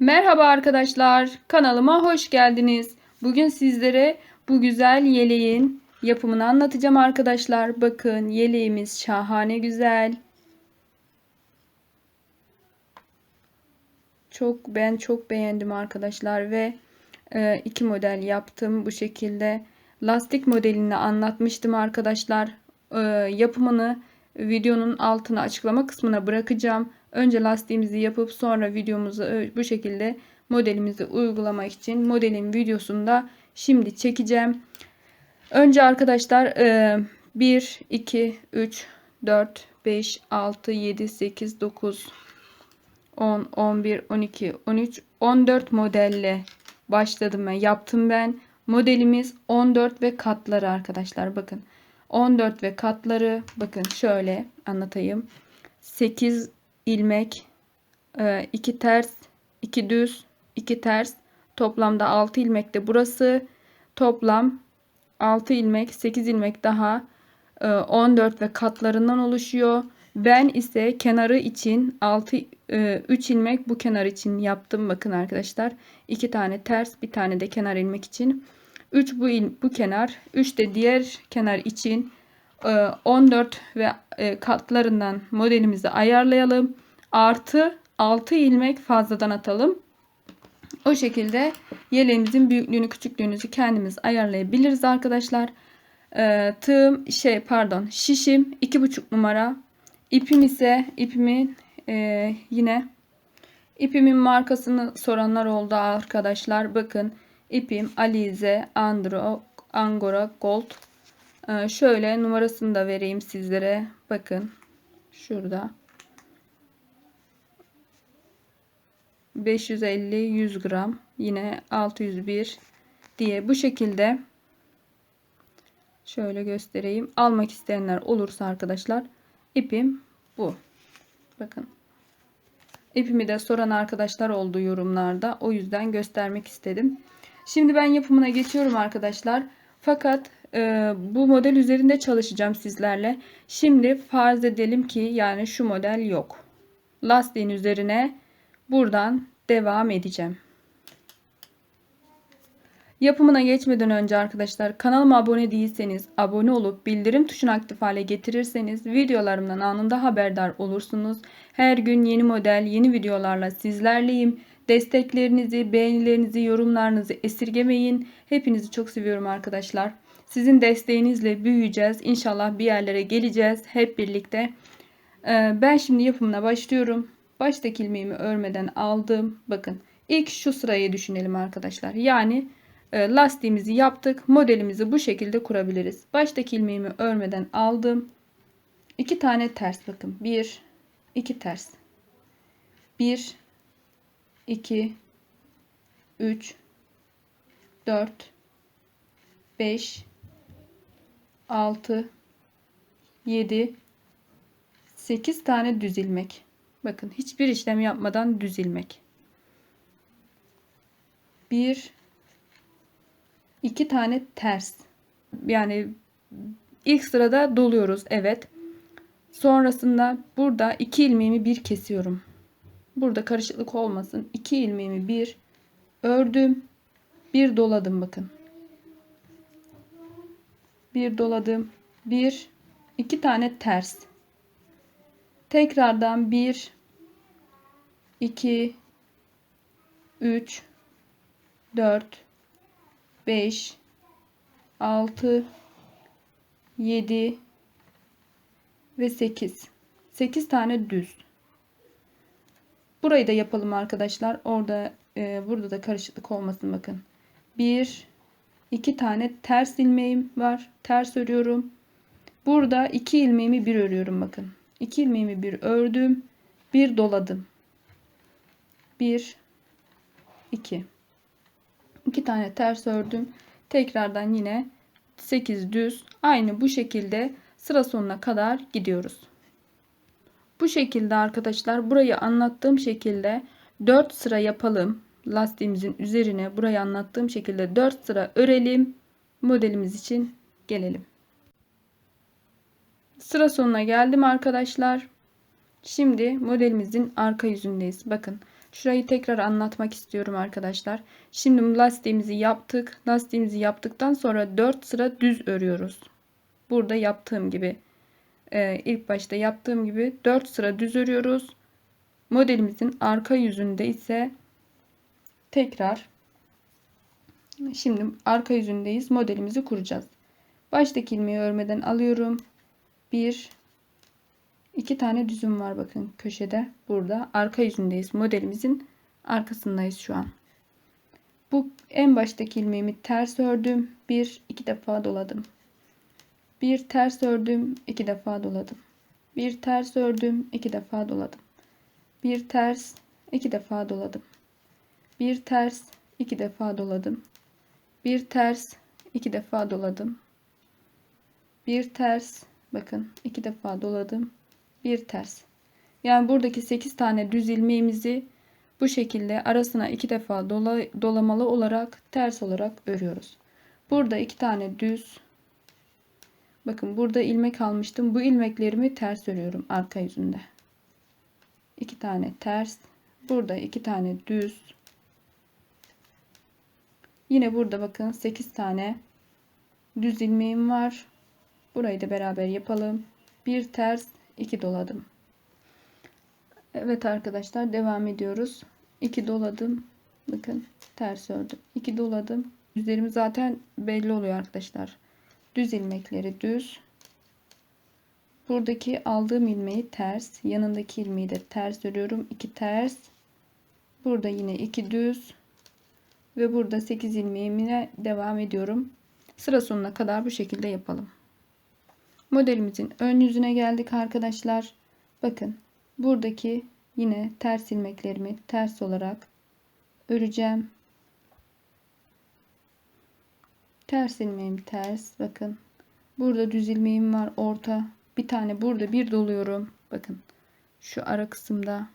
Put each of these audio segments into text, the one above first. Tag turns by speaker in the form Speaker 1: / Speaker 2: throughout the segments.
Speaker 1: Merhaba arkadaşlar, kanalıma hoş geldiniz. Bugün sizlere bu güzel yeleğin yapımını anlatacağım arkadaşlar. Bakın yeleğimiz şahane güzel. Çok ben çok beğendim arkadaşlar ve e, iki model yaptım bu şekilde. Lastik modelini anlatmıştım arkadaşlar. E, yapımını videonun altına açıklama kısmına bırakacağım. Önce lastiğimizi yapıp sonra videomuzu bu şekilde modelimizi uygulamak için modelin videosunu da şimdi çekeceğim. Önce arkadaşlar 1, 2, 3, 4, 5, 6, 7, 8, 9, 10, 11, 12, 13, 14 modelle başladım ben. Yaptım ben. Modelimiz 14 ve katları arkadaşlar. Bakın. 14 ve katları bakın şöyle anlatayım. 8 ilmek, 2 e, ters, 2 düz, 2 ters. Toplamda 6 ilmek de burası. Toplam 6 ilmek, 8 ilmek daha 14 e, ve katlarından oluşuyor. Ben ise kenarı için 6 3 e, ilmek bu kenar için yaptım. Bakın arkadaşlar. 2 tane ters, bir tane de kenar ilmek için. 3 bu il, bu kenar, 3 de diğer kenar için 14 ve katlarından modelimizi ayarlayalım. Artı 6 ilmek fazladan atalım. O şekilde yeleğimizin büyüklüğünü küçüklüğünüzü kendimiz ayarlayabiliriz arkadaşlar. Ee, tığım şey pardon şişim 2,5 numara. İpim ise ipimin e, yine ipimin markasını soranlar oldu arkadaşlar. Bakın ipim Alize Andro Angora Gold. Ee, şöyle numarasını da vereyim sizlere. Bakın şurada. 550 100 gram. Yine 601 diye. Bu şekilde şöyle göstereyim. Almak isteyenler olursa arkadaşlar ipim bu. Bakın. İpimi de soran arkadaşlar oldu yorumlarda. O yüzden göstermek istedim. Şimdi ben yapımına geçiyorum arkadaşlar. Fakat e, bu model üzerinde çalışacağım sizlerle şimdi farz edelim ki yani şu model yok lastiğin üzerine buradan devam edeceğim. Yapımına geçmeden önce arkadaşlar kanalıma abone değilseniz abone olup bildirim tuşunu aktif hale getirirseniz videolarımdan anında haberdar olursunuz. Her gün yeni model yeni videolarla sizlerleyim. Desteklerinizi, beğenilerinizi, yorumlarınızı esirgemeyin. Hepinizi çok seviyorum arkadaşlar. Sizin desteğinizle büyüyeceğiz. İnşallah bir yerlere geleceğiz hep birlikte. Ee, ben şimdi yapımına başlıyorum. Baştaki ilmeğimi örmeden aldım. Bakın ilk şu sırayı düşünelim arkadaşlar. Yani e, lastiğimizi yaptık. Modelimizi bu şekilde kurabiliriz. Baştaki ilmeğimi örmeden aldım. İki tane ters bakın. Bir, iki ters. Bir, iki, üç, dört, beş, altı, yedi, sekiz tane düz ilmek. Bakın hiçbir işlem yapmadan düz ilmek. Bir, iki tane ters. Yani ilk sırada doluyoruz. Evet. Sonrasında burada iki ilmeğimi bir kesiyorum. Burada karışıklık olmasın. İki ilmeğimi bir ördüm. Bir doladım bakın. Bir doladım. Bir, iki tane ters. Tekrardan 1 2 3 4 5 6 7 ve 8 8 tane düz burayı da yapalım arkadaşlar orada e, burada da karışıklık olmasın bakın 1 2 tane ters ilmeğim var. Ters örüyorum. Burada 2 ilmeğimi bir örüyorum bakın. 2 ilmeğimi bir ördüm. Bir doladım. 1 2 2 tane ters ördüm. Tekrardan yine 8 düz. Aynı bu şekilde sıra sonuna kadar gidiyoruz. Bu şekilde arkadaşlar burayı anlattığım şekilde 4 sıra yapalım lastiğimizin üzerine burayı anlattığım şekilde 4 sıra örelim modelimiz için gelelim Sıra sonuna geldim arkadaşlar. Şimdi modelimizin arka yüzündeyiz. Bakın Şurayı tekrar anlatmak istiyorum arkadaşlar. Şimdi lastiğimizi yaptık. Lastiğimizi yaptıktan sonra 4 sıra düz örüyoruz. Burada yaptığım gibi e, ilk başta yaptığım gibi 4 sıra düz örüyoruz. Modelimizin arka yüzünde ise tekrar şimdi arka yüzündeyiz. Modelimizi kuracağız. Baştaki ilmeği örmeden alıyorum. 1 2 tane düzüm var bakın köşede. Burada arka yüzündeyiz. Modelimizin arkasındayız şu an. Bu en baştaki ilmeğimi ters ördüm. Bir iki defa doladım. Bir ters ördüm, iki defa doladım. Bir ters ördüm, iki defa doladım. Bir ters, iki defa doladım. Bir ters, iki defa doladım. Bir ters, iki defa doladım. Bir ters, bakın iki defa doladım. Bir ters. Yani buradaki 8 tane düz ilmeğimizi bu şekilde arasına iki defa dola, dolamalı olarak ters olarak örüyoruz. Burada iki tane düz Bakın burada ilmek almıştım. Bu ilmeklerimi ters örüyorum arka yüzünde. İki tane ters. Burada iki tane düz. Yine burada bakın 8 tane düz ilmeğim var. Burayı da beraber yapalım. Bir ters, iki doladım. Evet arkadaşlar devam ediyoruz. 2 doladım. Bakın ters ördüm. 2 doladım. Düzlerim zaten belli oluyor arkadaşlar düz ilmekleri düz buradaki aldığım ilmeği ters yanındaki ilmeği de ters örüyorum 2 ters burada yine 2 düz ve burada 8 ilmeğimine devam ediyorum. Sıra sonuna kadar bu şekilde yapalım. Modelimizin ön yüzüne geldik arkadaşlar. Bakın buradaki yine ters ilmeklerimi ters olarak öreceğim. Ters ilmeğim ters bakın. Burada düz ilmeğim var orta. Bir tane burada bir doluyorum. Bakın şu ara kısımda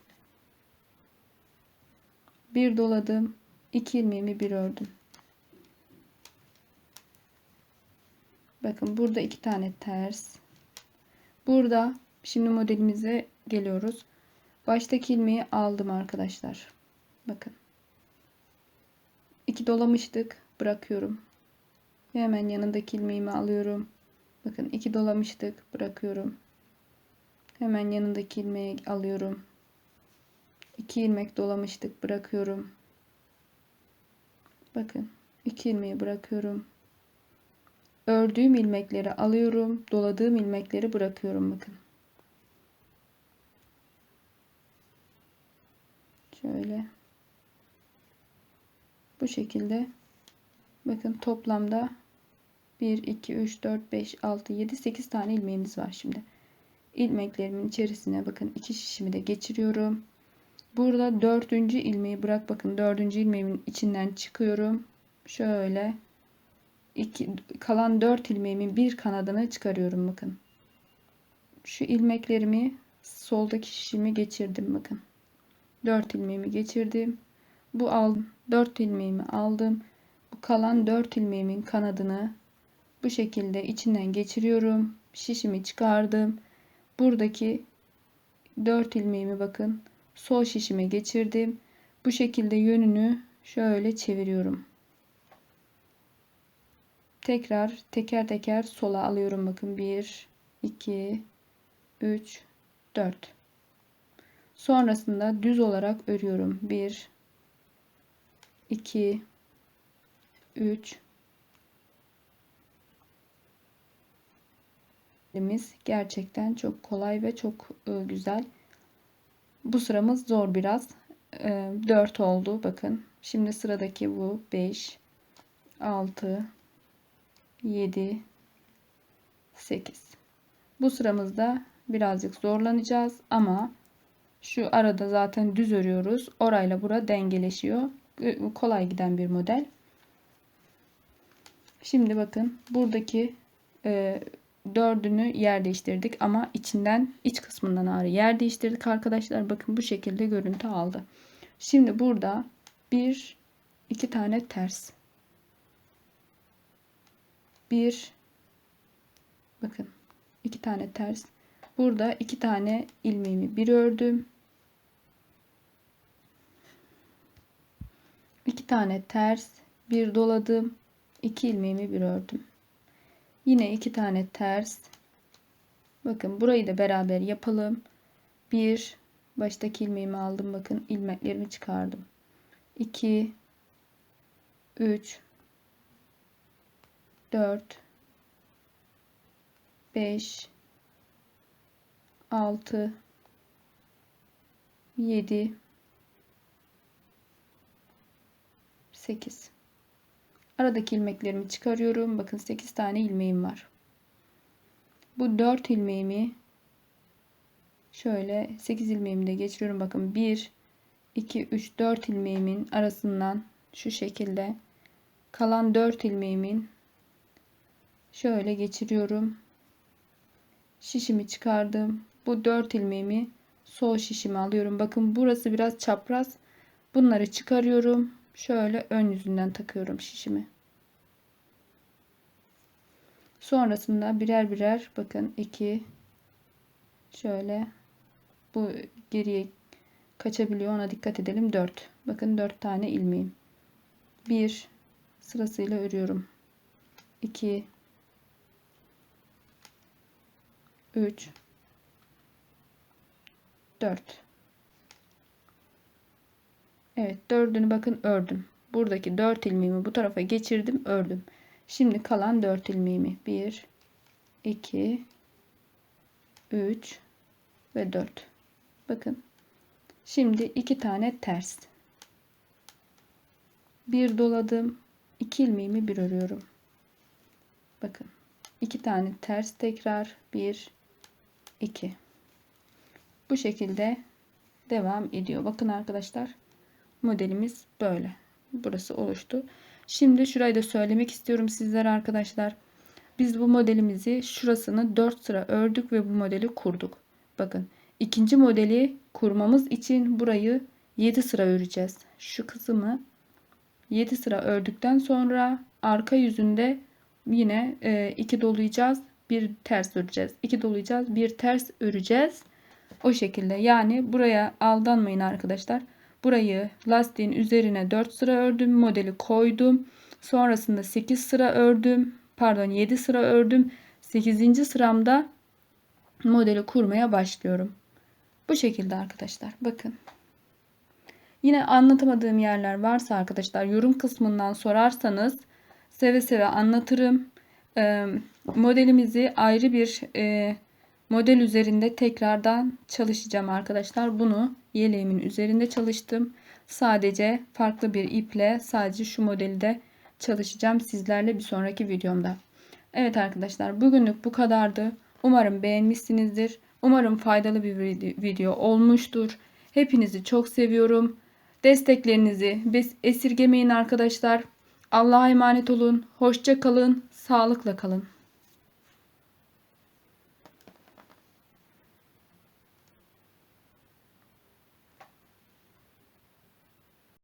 Speaker 1: bir doladım iki ilmeğimi bir ördüm bakın burada iki tane ters burada şimdi modelimize geliyoruz baştaki ilmeği aldım arkadaşlar bakın iki dolamıştık bırakıyorum hemen yanındaki ilmeğimi alıyorum. Bakın iki dolamıştık. Bırakıyorum. Hemen yanındaki ilmeği alıyorum. İki ilmek dolamıştık. Bırakıyorum. Bakın iki ilmeği bırakıyorum. Ördüğüm ilmekleri alıyorum. Doladığım ilmekleri bırakıyorum. Bakın. Şöyle. Bu şekilde. Bakın toplamda 1, 2, 3, 4, 5, 6, 7, 8 tane ilmeğimiz var şimdi. İlmeklerimin içerisine bakın iki şişimi de geçiriyorum. Burada dördüncü ilmeği bırak bakın dördüncü ilmeğimin içinden çıkıyorum. Şöyle iki, kalan dört ilmeğimin bir kanadını çıkarıyorum bakın. Şu ilmeklerimi soldaki şişimi geçirdim bakın. Dört ilmeğimi geçirdim. Bu aldım. Dört ilmeğimi aldım. Bu kalan dört ilmeğimin kanadını bu şekilde içinden geçiriyorum. Şişimi çıkardım. Buradaki 4 ilmeğimi bakın sol şişime geçirdim. Bu şekilde yönünü şöyle çeviriyorum. Tekrar teker teker sola alıyorum. Bakın 1, 2, 3, 4. Sonrasında düz olarak örüyorum. 1, 2, 3, Modelimiz gerçekten çok kolay ve çok e, güzel. Bu sıramız zor biraz. 4 e, oldu bakın. Şimdi sıradaki bu 5 6 7 8 bu sıramızda birazcık zorlanacağız ama şu arada zaten düz örüyoruz orayla bura dengeleşiyor kolay giden bir model şimdi bakın buradaki e, dördünü yer değiştirdik ama içinden iç kısmından ağrı yer değiştirdik arkadaşlar. Bakın bu şekilde görüntü aldı. Şimdi burada bir iki tane ters. Bir bakın iki tane ters. Burada iki tane ilmeğimi bir ördüm. tane ters, bir doladım, iki ilmeğimi bir ördüm. Yine iki tane ters. Bakın burayı da beraber yapalım. Bir baştaki ilmeğimi aldım. Bakın ilmeklerimi çıkardım. 2 3 4 5 6 7 8 aradaki ilmeklerimi çıkarıyorum. Bakın 8 tane ilmeğim var. Bu 4 ilmeğimi şöyle 8 ilmeğimi de geçiriyorum. Bakın 1 2 3 4 ilmeğimin arasından şu şekilde kalan 4 ilmeğimin şöyle geçiriyorum. Şişimi çıkardım. Bu 4 ilmeğimi sol şişimi alıyorum. Bakın burası biraz çapraz. Bunları çıkarıyorum şöyle ön yüzünden takıyorum şişimi. Sonrasında birer birer bakın 2 şöyle bu geriye kaçabiliyor ona dikkat edelim 4 bakın 4 tane ilmeğim. 1 sırasıyla örüyorum. 2 3 4 Evet dördünü bakın ördüm. Buradaki 4 ilmeğimi bu tarafa geçirdim ördüm. Şimdi kalan 4 ilmeğimi. 1 2 3 ve 4 bakın. Şimdi iki tane ters. Bir doladım iki ilmeğimi bir örüyorum. Bakın. İki tane ters tekrar. 1 2 bu şekilde devam ediyor. Bakın arkadaşlar modelimiz böyle. Burası oluştu. Şimdi şurayı da söylemek istiyorum sizlere arkadaşlar. Biz bu modelimizi şurasını 4 sıra ördük ve bu modeli kurduk. Bakın ikinci modeli kurmamız için burayı 7 sıra öreceğiz. Şu kısmı 7 sıra ördükten sonra arka yüzünde yine 2 dolayacağız bir ters öreceğiz. 2 dolayacağız bir ters öreceğiz. O şekilde. Yani buraya aldanmayın arkadaşlar burayı lastiğin üzerine 4 sıra ördüm modeli koydum sonrasında 8 sıra ördüm pardon 7 sıra ördüm 8. sıramda modeli kurmaya başlıyorum bu şekilde arkadaşlar bakın Yine anlatamadığım yerler varsa arkadaşlar yorum kısmından sorarsanız seve seve anlatırım. E, modelimizi ayrı bir e, model üzerinde tekrardan çalışacağım arkadaşlar. Bunu yeleğimin üzerinde çalıştım. Sadece farklı bir iple sadece şu modeli de çalışacağım sizlerle bir sonraki videomda. Evet arkadaşlar bugünlük bu kadardı. Umarım beğenmişsinizdir. Umarım faydalı bir video olmuştur. Hepinizi çok seviyorum. Desteklerinizi esirgemeyin arkadaşlar. Allah'a emanet olun. Hoşça kalın. Sağlıkla kalın.